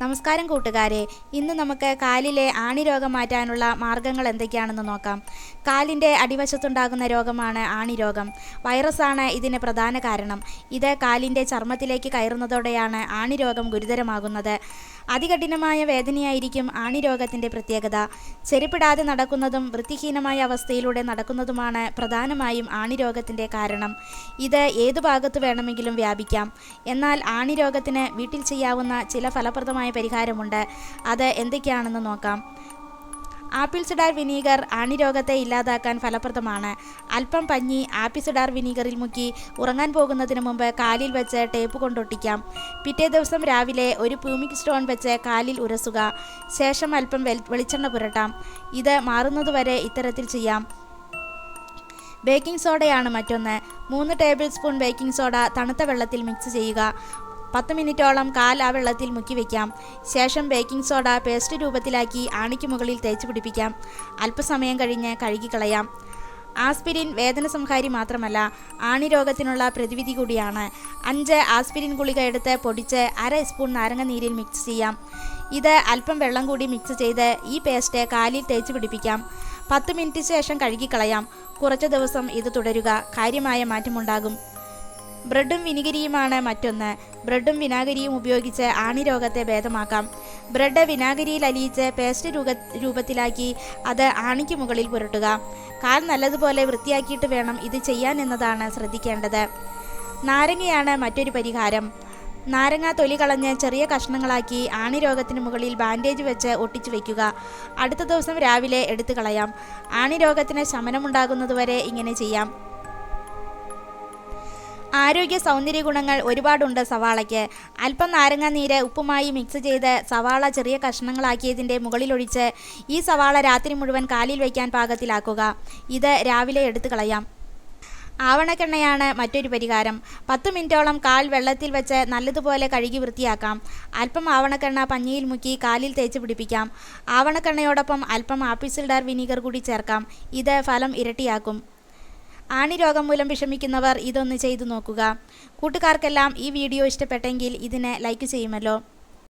നമസ്കാരം കൂട്ടുകാരെ. ഇന്ന് നമുക്ക് കാലിലെ ആണി രോഗം മാറ്റാനുള്ള മാർഗങ്ങൾ എന്തൊക്കെയാണെന്ന് നോക്കാം. കാലിന്റെ അടിവശത്തുണ്ടാകുന്ന രോഗമാണ് ആണി രോഗം വൈറസാണ് ഇതിന് പ്രധാന കാരണം. ഇത് കാലിന്റെ ചർമ്മത്തിലേക്ക് കയറുന്നതോടെയാണ് ആണി രോഗം ഗുരുതരമാകുന്നത്. അതികഠിനമായ വേദനയായിരിക്കും ആണി രോഗത്തിന്റെ പ്രത്യേകത. ചെരുപ്പിടാതെ നടക്കുന്നതും വൃത്തിഹീനമായ അവസ്ഥയിലൂടെ നടക്കുന്നതുമാണ് പ്രധാനമായും ആണി രോഗത്തിന്റെ കാരണം. ഇത് ഏതു ഭാഗത്ത് വേണമെങ്കിലും വ്യാപിക്കാം. എന്നാൽ ആണി രോഗത്തിന് വീട്ടിൽ ചെയ്യാവുന്ന ചില ഫലപ്രദമായ പരിഹാരമുണ്ട്. അത് എന്തൊക്കെയാണെന്ന് നോക്കാം. ആപ്പിൾ സിഡാർ വിനീഗർ ആണിരോഗത്തെ ഇല്ലാതാക്കാൻ ഫലപ്രദമാണ്. അല്പം പഞ്ഞി ആപ്പിൾ സിഡാർ വിനീഗറിൽ മുക്കി ഉറങ്ങാൻ പോകുന്നതിന് മുമ്പ് കാലിൽ വെച്ച് ടേപ്പ് കൊണ്ടൊട്ടിക്കാം. പിറ്റേ ദിവസം രാവിലെ ഒരു പ്യൂമിക് സ്റ്റോൺ വെച്ച് കാലിൽ ഉരസുക. ശേഷം അല്പം വെളിച്ചെണ്ണ പുരട്ടാം. ഇത് മാറുന്നതുവരെ ഇത്തരത്തിൽ ചെയ്യാം. ബേക്കിംഗ് സോഡയാണ് മറ്റൊന്ന്. മൂന്ന് ടേബിൾ സ്പൂൺ ബേക്കിംഗ് സോഡ തണുത്ത വെള്ളത്തിൽ മിക്സ് ചെയ്യുക. പത്ത് മിനിറ്റോളം കാൽ ആ വെള്ളത്തിൽ മുക്കി വയ്ക്കാം ശേഷം ബേക്കിംഗ് സോഡ പേസ്റ്റ് രൂപത്തിലാക്കി ആണിക്ക് മുകളിൽ തേച്ച് പിടിപ്പിക്കാം. അല്പസമയം കഴിഞ്ഞ് കഴുകിക്കളയാം ആസ്പിരിൻ വേദന സംഹാരി മാത്രമല്ല ആണി രോഗത്തിനുള്ള പ്രതിവിധി കൂടിയാണ്. അഞ്ച് ആസ്പിരിൻ ഗുളിക എടുത്ത് പൊടിച്ച് അര സ്പൂൺ നാരങ്ങ നീരിൽ മിക്സ് ചെയ്യാം. ഇത് അല്പം വെള്ളം കൂടി മിക്സ് ചെയ്ത് ഈ പേസ്റ്റ് കാലിൽ തേച്ച് പിടിപ്പിക്കാം. പത്ത് മിനിറ്റ് ശേഷം കഴുകിക്കളയാം കുറച്ച് ദിവസം ഇത് തുടരുക. കാര്യമായ മാറ്റമുണ്ടാകും. ബ്രെഡും വിനിഗിരിയുമാണ് മറ്റൊന്ന്. ബ്രെഡും വിനാഗിരിയും ഉപയോഗിച്ച് ആണിരോഗത്തെ ഭേദമാക്കാം. ബ്രെഡ് വിനാഗിരിയിൽ അലിയിച്ച് പേസ്റ്റ് രൂപ രൂപത്തിലാക്കി അത് ആണിക്ക് മുകളിൽ പുരട്ടുക. കാൽ നല്ലതുപോലെ വൃത്തിയാക്കിയിട്ട് വേണം ഇത് ചെയ്യാൻ എന്നതാണ് ശ്രദ്ധിക്കേണ്ടത്. നാരങ്ങയാണ് മറ്റൊരു പരിഹാരം. നാരങ്ങ തൊലി കളഞ്ഞ് ചെറിയ കഷ്ണങ്ങളാക്കി ആണി രോഗത്തിന് മുകളിൽ ബാൻഡേജ് വെച്ച് ഒട്ടിച്ചു വയ്ക്കുക അടുത്ത ദിവസം രാവിലെ എടുത്തു കളയാം. ആണി രോഗത്തിന് ശമനമുണ്ടാകുന്നതുവരെ ഇങ്ങനെ ചെയ്യാം. ആരോഗ്യ സൗന്ദര്യ ഗുണങ്ങൾ ഒരുപാടുണ്ട് സവാളയ്ക്ക്. അല്പം നാരങ്ങ നീര് ഉപ്പുമായി മിക്സ് ചെയ്ത് സവാള ചെറിയ കഷ്ണങ്ങളാക്കിയതിന്റെ മുകളിലൊഴിച്ച് ഈ സവാള രാത്രി മുഴുവൻ കാലിൽ വയ്ക്കാൻ പാകത്തിലാക്കുക. ഇത് രാവിലെ എടുത്തു കളയാം. ആവണക്കെണ്ണയാണ് മറ്റൊരു പരിഹാരം. പത്ത് മിനിറ്റോളം കാൽ വെള്ളത്തിൽ വെച്ച് നല്ലതുപോലെ കഴുകി വൃത്തിയാക്കാം. അല്പം ആവണക്കെണ്ണ പഞ്ഞിയിൽ മുക്കി കാലിൽ തേച്ച് പിടിപ്പിക്കാം. ആവണക്കെണ്ണയോടൊപ്പം അല്പം ആപ്പിൾ സിൽഡാർ വിനീഗർ കൂടി ചേർക്കാം. ഇത് ഫലം ഇരട്ടിയാക്കും. ആണി രോഗം മൂലം വിഷമിക്കുന്നവർ ഇതൊന്ന് ചെയ്തു നോക്കുക. കൂട്ടുകാർക്കെല്ലാം ഈ വീഡിയോ ഇഷ്ടപ്പെട്ടെങ്കിൽ ഇതിനെ ലൈക്ക് ചെയ്യുമല്ലോ.